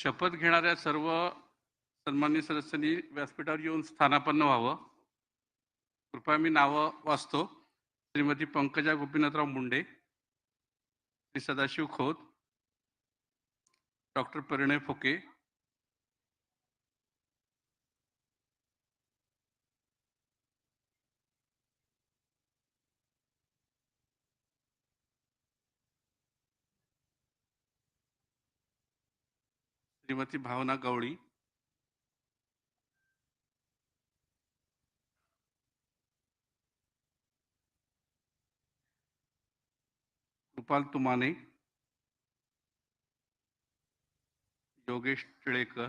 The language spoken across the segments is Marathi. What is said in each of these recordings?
शपथ घेणाऱ्या सर्व सन्मान्य सदस्यांनी व्यासपीठावर येऊन स्थानापन्न व्हावं. कृपया मी नावं वाचतो. श्रीमती पंकजा गोपीनाथराव मुंडे श्री सदाशिव खोत डॉक्टर परिणय फुके श्रीमती भावना गवळी. कृपाल तुमाने. योगेश टिळेकर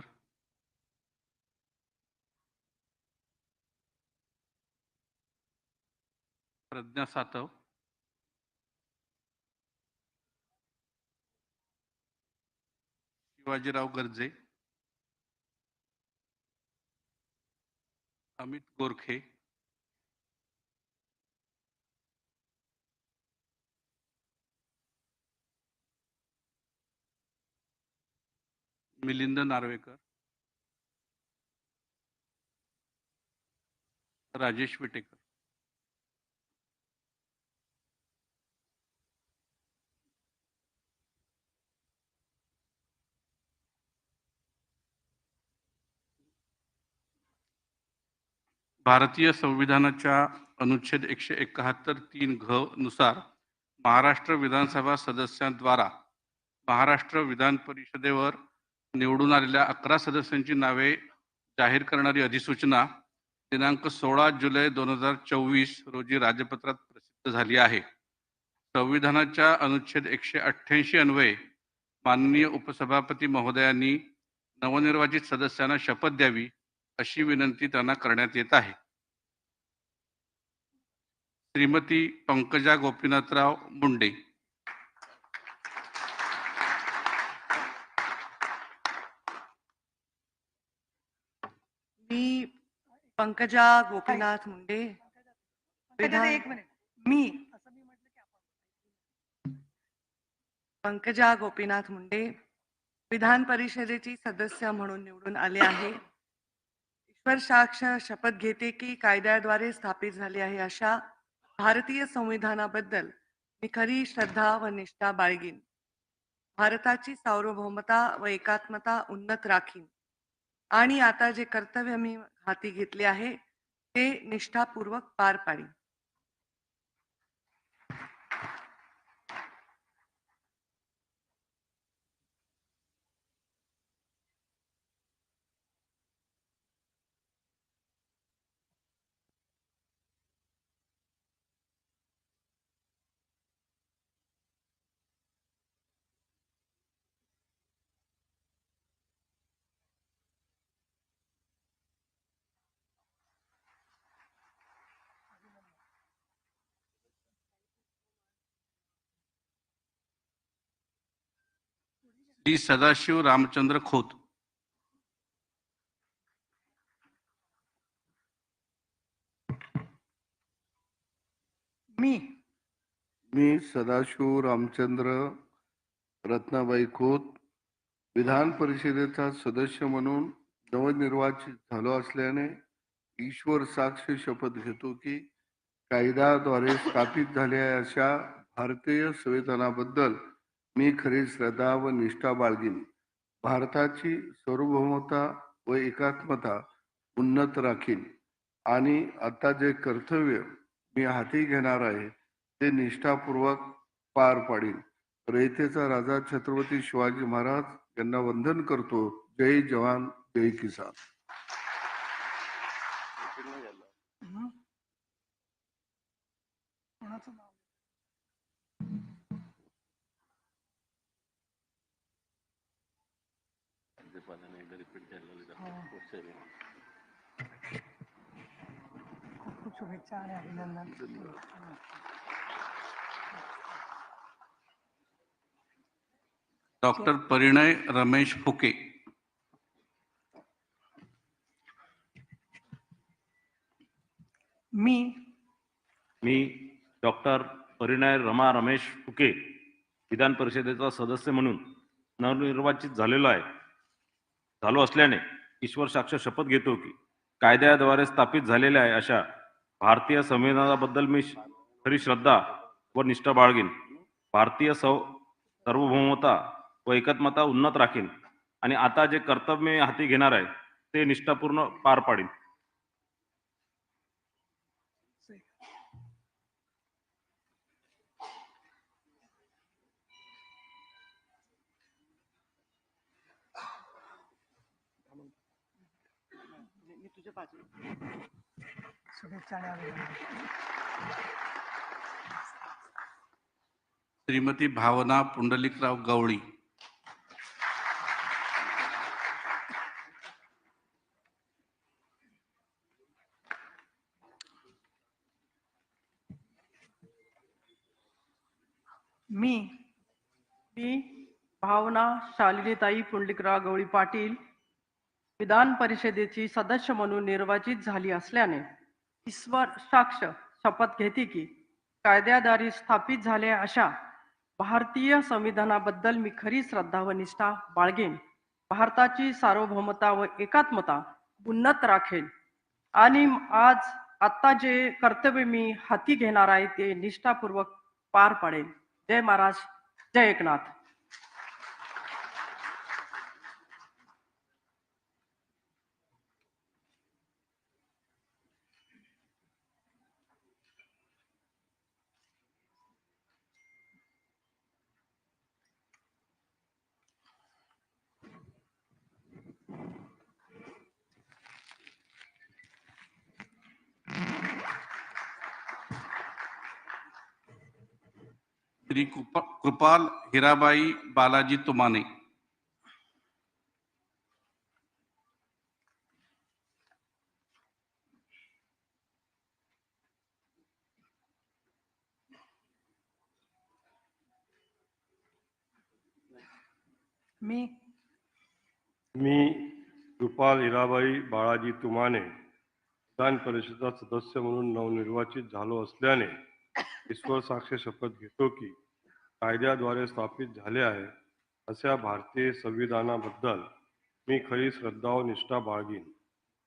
प्रज्ञा सातव. शिवाजीराव गर्जे अमित गोरखे मिलिंद नार्वेकर राजेश विटेकर. भारतीय संविधानाच्या अनुच्छेद एकशे एकाहत्तर तीन घ नुसार महाराष्ट्र विधानसभा सदस्यांद्वारा महाराष्ट्र विधान परिषदेवर निवडून आलेल्या अकरा सदस्यांची नावे जाहीर करणारी अधिसूचना दिनांक सोळा जुलै दोन हजार चोवीस रोजी राजपत्रात प्रसिद्ध झाली आहे. संविधानाच्या अनुच्छेद एकशे अठ्ठ्याऐंशी अन्वये माननीय उपसभापती महोदयांनी नवनिर्वाचित सदस्यांना शपथ द्यावी अशी विनंती त्यांना करण्यात येत आहे. श्रीमती पंकजा गोपीनाथराव मुंडे. मी पंकजा गोपीनाथ मुंडे. एक मिनिट. मी असं मी म्हटलं की आपण पंकजा गोपीनाथ मुंडे विधान परिषदेची सदस्य म्हणून निवडून आले आहे. ईश्वर साक्ष शपथ घेते की कायद्याद्वारे स्थापित झाली आहे अशा भारतीय संविधानाबद्दल मी खरी श्रद्धा व निष्ठा बाळगीन. भारताची सार्वभौमता व एकात्मता उन्नत राखीन. आणि आता जे कर्तव्य मी हाती घेतले आहे ते निष्ठापूर्वक पार पाडीन. श्री सदाशिव रामचंद्र खोत. मी. मी सदाशिव रामचंद्र रत्नाबाई खोत विधान परिषदेचा सदस्य म्हणून नवनिर्वाचित झालो असल्याने ईश्वर साक्ष शपथ घेतो की कायद्याद्वारे स्थापित झालेल्या अशा भारतीय संविधानाबद्दल मी खरी श्रद्धा व निष्ठा बाळगीन. भारताची सार्वभौमता व एकात्मता उन्नत राखीन. आणि आता जे कर्तव्य मी हाती घेणार आहे ते निष्ठापूर्वक पार पाडीन. रयतेचा राजा छत्रपती शिवाजी महाराज यांना वंदन करतो. जय जवान जय किसान. कोणाचं नाव? शुभेच्छा आणि अभिनंदन. डॉक्टर परिणय रमेश फुके. मी. मी डॉक्टर परिणय रमा रमेश फुके विधान परिषदेचा सदस्य म्हणून नवनिर्वाचित झालेलो आहे. झालो असल्याने ईश्वर साक्ष शपथ घेतो की कायद्याद्वारे स्थापित झालेल्या आहे अशा भारतीय संविधानाबद्दल मी खरी श्रद्धा व निष्ठा बाळगीन. भारतीय सौ सार्वभौमता व एकात्मता उन्नत राखीन. आणि आता जे कर्तव्य मी हाती घेणार आहे ते निष्ठापूर्ण पार पाडीन. तुझ्या शुभेच्छा श्रीमती भावना पुंडलिकराव गवळी. मी मी भावना शालिनीताई पुंडलिकराव गवळी पाटील विधान परिषदेची सदस्य म्हणून निर्वाचित झाली असल्याने ईश्वर साक्ष शपथ घेते की कायद्याद्वारे स्थापित झाल्या अशा भारतीय संविधानाबद्दल मी खरी श्रद्धा व निष्ठा बाळगेन. भारताची सार्वभौमता व एकात्मता उन्नत राखेल आणि आज आत्ता जे कर्तव्य मी हाती घेणार आहे ते निष्ठापूर्वक पार पाडेल जय महाराज जय एकनाथ. कृपाल हिराबाई बालाजी तुमाने मी। मी कृपाल हिराबाई बाळाजी तुमाने विधान परिषदेचा सदस्य म्हणून नवनिर्वाचित झालो असल्याने ईश्वर साक्ष शपथ घेतो की कायद्याद्वारे स्थापित झाले आहे अशा भारतीय संविधानाबद्दल मी खरी श्रद्धा व निष्ठा बाळगीन.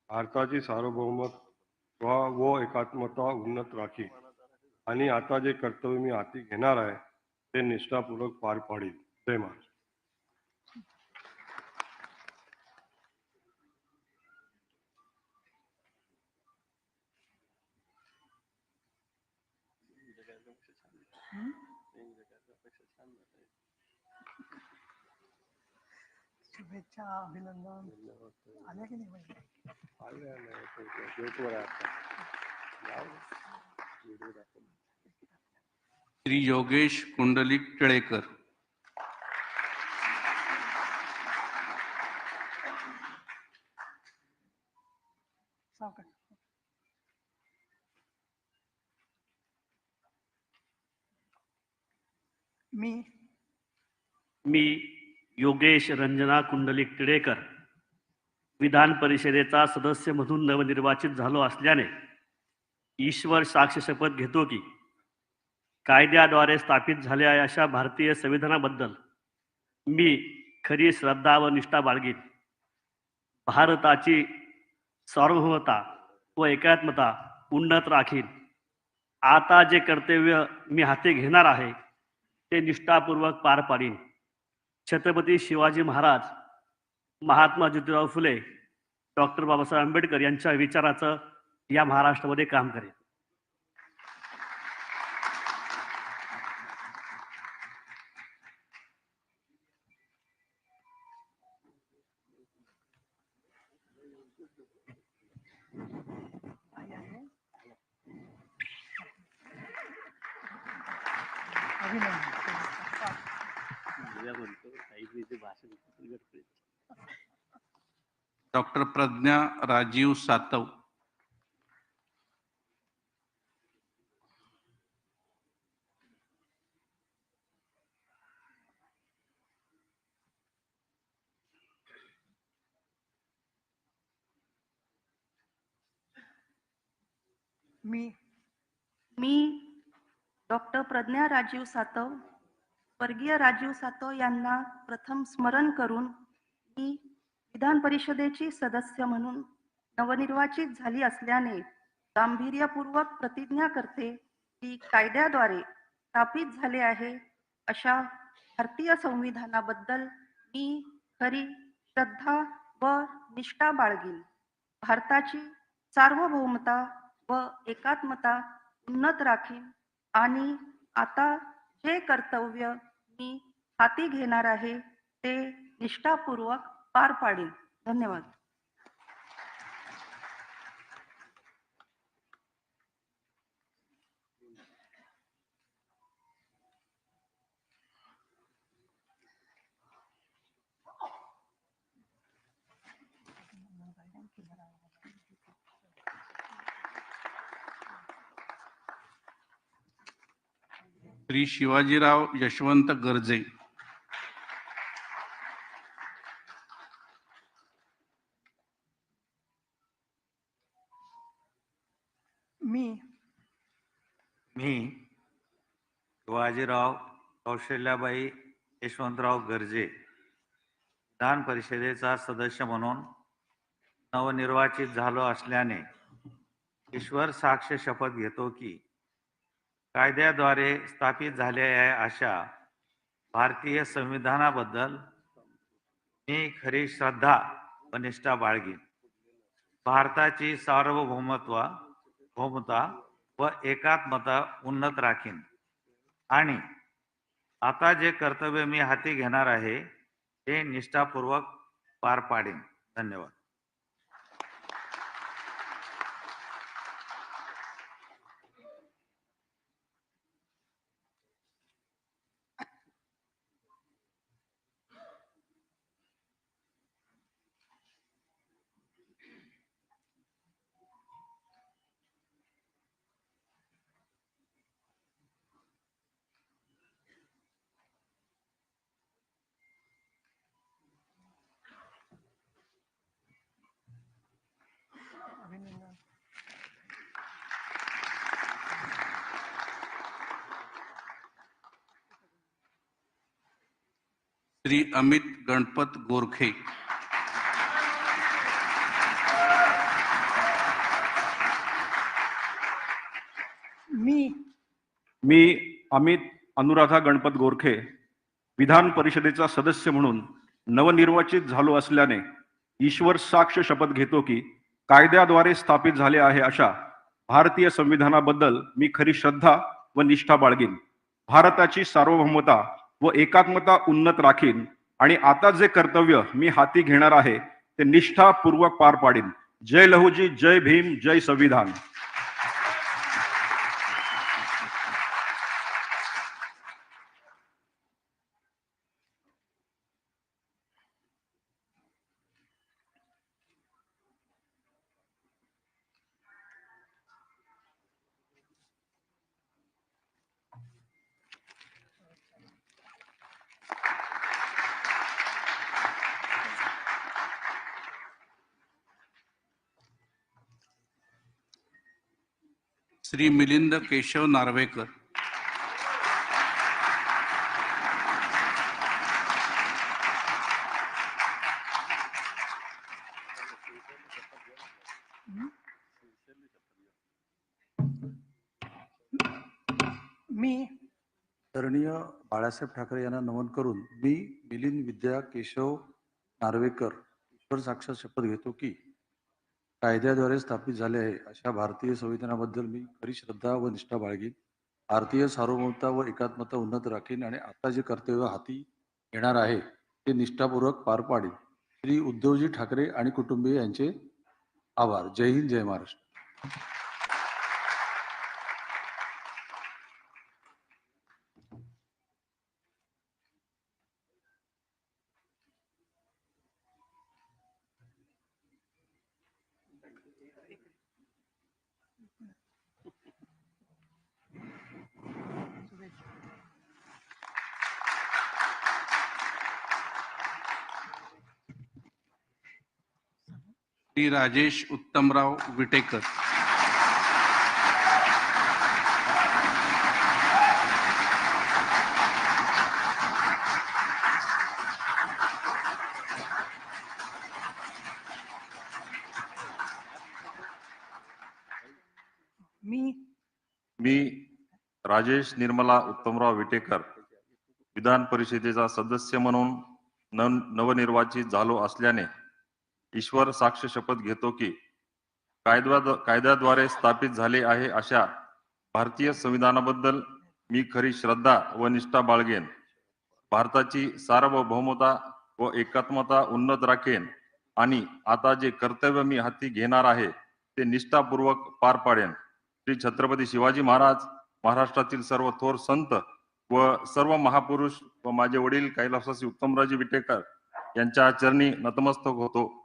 भारताची सार्वभौमत व एकात्मता उन्नत राखीन. आणि आता जे कर्तव्य मी हाती घेणार आहे ते निष्ठापूर्वक पार पाडील जय महाराज. शुभेच्छा अभिनंदन. आल्या की नाही श्री योगेश पुंडलिक टिळेकर. सावकाश. मी. मी. योगेश रंजना कुंडलिक टिळेकर विधान परिषदेचा सदस्य म्हणून नवनिर्वाचित झालो असल्याने ईश्वर साक्ष शपथ घेतो की कायद्याद्वारे स्थापित झाल्या अशा भारतीय संविधानाबद्दल मी खरी श्रद्धा व निष्ठा बाळगीन. भारताची सार्वभौमता व एकात्मता उन्नत राखीन. आता जे कर्तव्य मी हाती घेणार आहे ते निष्ठापूर्वक पार पाडीन. छत्रपती शिवाजी महाराज महात्मा ज्योतिराव फुले डॉक्टर बाबासाहेब आंबेडकर यांच्या विचाराचं या महाराष्ट्रामध्ये काम आई आहे. अभिनंदन डॉक्टर प्रज्ञा राजीव सातव. मी. मी डॉक्टर प्रज्ञा राजीव सातव. स्वर्गीय राजीव सातव यांना प्रथम स्मरण करून मी विधान परिषदेची सदस्य म्हणून नवनिर्वाचित झाली असल्याने गांभीर्यपूर्वक प्रतिज्ञा करते की कायद्याद्वारे स्थापित झाले आहे अशा भारतीय संविधानाबद्दल मी खरी श्रद्धा व निष्ठा बाळगीन. भारताची सार्वभौमता व एकात्मता उन्नत राखीन आणि आता जे कर्तव्य मी हाती घेणार आहे ते निष्ठापूर्वक पार पाडेल. धन्यवाद. श्री शिवाजीराव यशवंत गर्जे. मी. मी शिवाजीराव कौशल्याबाई यशवंतराव गर्जे विधान परिषदेचा सदस्य म्हणून नवनिर्वाचित झालो असल्याने ईश्वर साक्ष शपथ घेतो की कायद्याद्वारे स्थापित झाल्या आहे अशा भारतीय संविधानाबद्दल मी खरी श्रद्धा व निष्ठा बाळगीन. भारताची सार्वभौमत्व भौमता व एकात्मता उन्नत राखीन. आणि आता जे कर्तव्य मी हाती घेणार आहे ते निष्ठापूर्वक पार पाडेन. धन्यवाद. श्री अमित गणपत गोरखे. मी मी अमित अनुराधा गणपत गोरखे विधान परिषदेचा सदस्य म्हणून नवनिर्वाचित झालो असल्याने ईश्वर साक्ष शपथ घेतो की कायद्याद्वारे स्थापित झाले आहे अशा भारतीय संविधानाबद्दल मी खरी श्रद्धा व निष्ठा बाळगीन. भारताची सार्वभौमता व एकात्मता उन्नत राखीन आणि आता जे कर्तव्य मी हाती घेणार आहे ते निष्ठापूर्वक पार पाडीन. जय लहुजी जय भीम जय संविधान. श्री मिलिंद केशव नार्वेकर. मी आदरणीय बाळासाहेब ठाकरे यांना नमन करून मी मिलिंद विद्या केशव नार्वेकर ईश्वर साक्षात शपथ घेतो की कायद्याद्वारे स्थापित झाले आहे. अशा भारतीय संविधानाबद्दल मी खरी श्रद्धा व निष्ठा बाळगीन. भारतीय सार्वभौमता व एकात्मता उन्नत राखीन आणि आता जे कर्तव्य हाती येणार आहे ते निष्ठापूर्वक पार पाडीन. श्री उद्धवजी ठाकरे आणि कुटुंबीय यांचे आभार. जय हिंद जय महाराष्ट्र. राजेश उत्तमराव विटेकर. मी राजेश निर्मला उत्तमराव विटेकर विधान परिषदेचा सदस्य म्हणून नवनिर्वाचित झालो असल्याने ईश्वर साक्ष शपथ घेतो की कायद्या कायद्याद्वारे स्थापित झाले आहे अशा भारतीय संविधानाबद्दल मी खरी श्रद्धा व निष्ठा बाळगेन. भारताची सार्वभौमता व एकात्मता उन्नत राखेन आणि आता जे कर्तव्य मी हाती घेणार आहे ते निष्ठापूर्वक पार पाडेन. श्री छत्रपती शिवाजी महाराज महाराष्ट्रातील सर्व थोर संत व सर्व महापुरुष व माझे वडील कैलासवासी उत्तमराजी विटेकर यांच्या चरणी नतमस्तक होतो.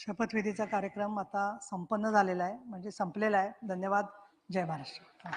शपथविधीचा कार्यक्रम आता संपन्न झालेला आहे. म्हणजे संपलेला आहे. धन्यवाद. जय महाराष्ट्र.